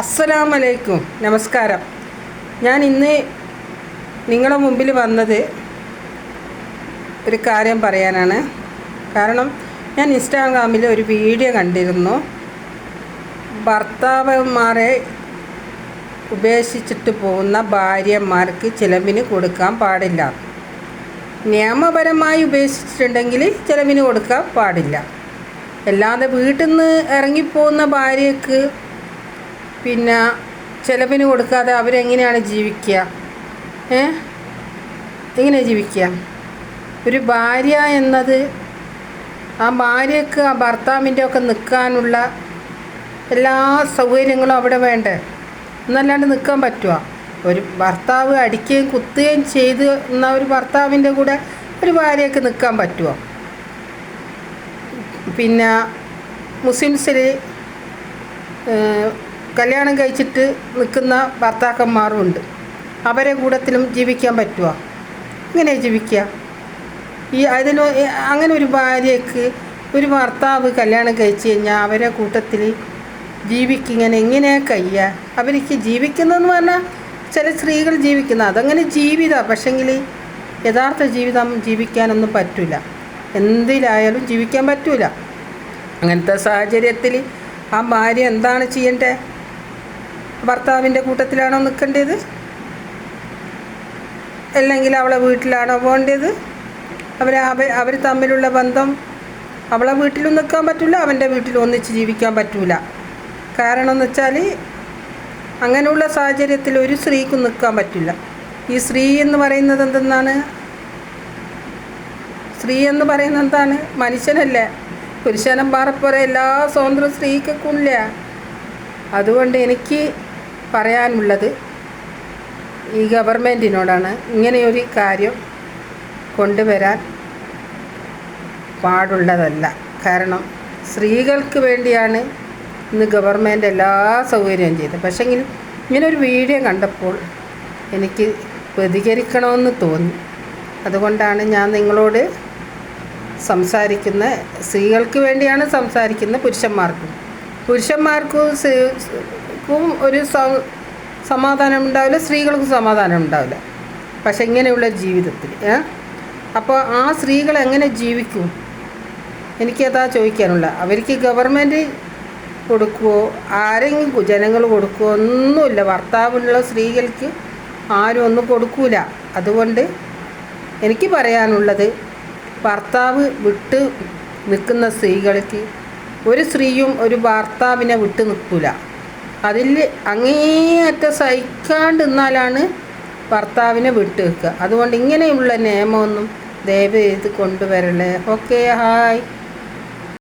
അസ്സലാമലൈക്കും. നമസ്കാരം. ഞാൻ ഇന്ന് നിങ്ങളുടെ മുമ്പിൽ വന്നത് ഒരു കാര്യം പറയാനാണ്. കാരണം ഞാൻ ഇൻസ്റ്റാഗ്രാമിൽ ഒരു വീഡിയോ കണ്ടിരുന്നു. ഭർത്താവന്മാരെ ഉപേക്ഷിച്ചിട്ട് പോകുന്ന ഭാര്യമാർക്ക് ചിലവിന് കൊടുക്കാൻ പാടില്ല. നിയമപരമായി ഉപേക്ഷിച്ചിട്ടുണ്ടെങ്കിൽ ചിലവിന് കൊടുക്കാൻ പാടില്ല. അല്ലാതെ വീട്ടിൽ നിന്ന് ഇറങ്ങിപ്പോകുന്ന ഭാര്യയ്ക്ക് പിന്നെ ചിലവിന് കൊടുക്കാതെ അവരെങ്ങനെയാണ് ജീവിക്കുക? ഏ? എങ്ങനെ ജീവിക്കുക? ഒരു ഭാര്യ എന്നത് ആ ഭാര്യക്ക് ആ ഭർത്താവിന്റെ ഒക്കെ നിൽക്കാനുള്ള എല്ലാ സൗകര്യങ്ങളും അവിടെ വേണ്ടേ? എന്നല്ലാണ്ട് നിൽക്കാൻ പറ്റുമോ ഒരു ഭർത്താവ് അടിക്കുകയും കുത്തുകയും ചെയ്ത് എന്ന ഒരു ഭർത്താവിന്റെ കൂടെ ഒരു ഭാര്യയൊക്കെ നിൽക്കാൻ പറ്റുമോ പിന്നെ മുസ്ലിംസിൽ കല്യാണം കഴിച്ചിട്ട് നിൽക്കുന്ന ഭർത്താക്കന്മാരും ഉണ്ട് അവരെ കൂടത്തിലും ജീവിക്കാൻ പറ്റുമോ ഇങ്ങനെ ജീവിക്കുക? ഈ അതിന് അങ്ങനെ ഒരു ഭാര്യയ്ക്ക് ഒരു ഭർത്താവ് കല്യാണം കഴിച്ച് കഴിഞ്ഞാൽ അവരെ കൂട്ടത്തിൽ ജീവിക്കിങ്ങനെ എങ്ങനെയാണ് കഴിയുക? അവർക്ക് ജീവിക്കുന്നതെന്ന് പറഞ്ഞാൽ ചില സ്ത്രീകൾ ജീവിക്കുന്ന അതങ്ങനെ ജീവിതം. പക്ഷെങ്കിൽ യഥാർത്ഥ ജീവിതം ജീവിക്കാനൊന്നും പറ്റില്ല എന്തിലായാലും ജീവിക്കാൻ പറ്റില്ല അങ്ങനത്തെ സാഹചര്യത്തിൽ ആ ഭാര്യ എന്താണ് ചെയ്യേണ്ടത് ഭർത്താവിന്റെ കൂട്ടത്തിലാണോ നിൽക്കേണ്ടത്? അല്ലെങ്കിൽ അവളെ വീട്ടിലാണോ പോകേണ്ടത്? അവർ അവ അവർ തമ്മിലുള്ള ബന്ധം അവളെ വീട്ടിലും നിൽക്കാൻ പറ്റില്ല അവന്റെ വീട്ടിലും ഒന്നിച്ച് ജീവിക്കാൻ പറ്റില്ല കാരണം എന്ന് വെച്ചാൽ അങ്ങനെയുള്ള സാഹചര്യത്തിൽ ഒരു സ്ത്രീക്കും നിൽക്കാൻ പറ്റില്ല. ഈ സ്ത്രീ എന്ന് പറയുന്നത് എന്തെന്നാണ്? സ്ത്രീ എന്ന് പറയുന്നത് എന്താണ്? മനുഷ്യനല്ലേ. പുരുഷനം പാറപ്പോരെ എല്ലാ സ്വതന്ത്ര സ്ത്രീക്കൊക്കെ ഇല്ല. അതുകൊണ്ട് എനിക്ക് പറയാനുള്ളത് ഈ ഗവൺമെന്റിനോടാണ് ഇങ്ങനെയൊരു കാര്യം കൊണ്ടുവരാൻ പാടുള്ളതല്ല. കാരണം സ്ത്രീകൾക്ക് വേണ്ടിയാണ് ഇന്ന് ഗവൺമെന്റ് എല്ലാ സൗകര്യവും ചെയ്തത്. പക്ഷേ പക്ഷെങ്കിൽ ഇങ്ങനൊരു വീഡിയോ കണ്ടപ്പോൾ എനിക്ക് പ്രതികരിക്കണമെന്ന് തോന്നി. അതുകൊണ്ടാണ് ഞാൻ നിങ്ങളോട് സംസാരിക്കുന്ന സ്ത്രീകൾക്ക് വേണ്ടിയാണ് സംസാരിക്കുന്ന പുരുഷന്മാർക്കും. പുരുഷന്മാർക്കും സ്ത്രീക്കും ഒരു സമാധാനം ഉണ്ടാവില്ല സ്ത്രീകൾക്കും സമാധാനം ഉണ്ടാവില്ല. പക്ഷെ ഇങ്ങനെയുള്ള ജീവിതത്തിൽ അപ്പോൾ ആ സ്ത്രീകൾ എങ്ങനെ ജീവിക്കും? എനിക്കതാ ചോദിക്കാനുള്ള. അവർക്ക് ഗവൺമെന്റ് കൊടുക്കുമോ ആരെങ്കിലും ജനങ്ങൾ കൊടുക്കുമോ ഒന്നുമില്ല. ഭർത്താവുള്ള സ്ത്രീകൾക്ക് ആരും ഒന്നും കൊടുക്കൂല. അതുകൊണ്ട് എനിക്ക് പറയാനുള്ളത് ഭർത്താവ് വിട്ട് നിൽക്കുന്ന സ്ത്രീകൾക്ക് ഒരു സ്ത്രീയും ഒരു ഭർത്താവിനെ വിട്ട് നിൽക്കില്ല അതിൽ അങ്ങേയറ്റം സഹിക്കാണ്ട് നിന്നാലാണ് ഭർത്താവിനെ വിട്ടു വെക്കുക അതുകൊണ്ട് ഇങ്ങനെയുള്ള നിയമമൊന്നും ദയവ് ചെയ്ത് കൊണ്ടുവരല്ലേ. Okay hi.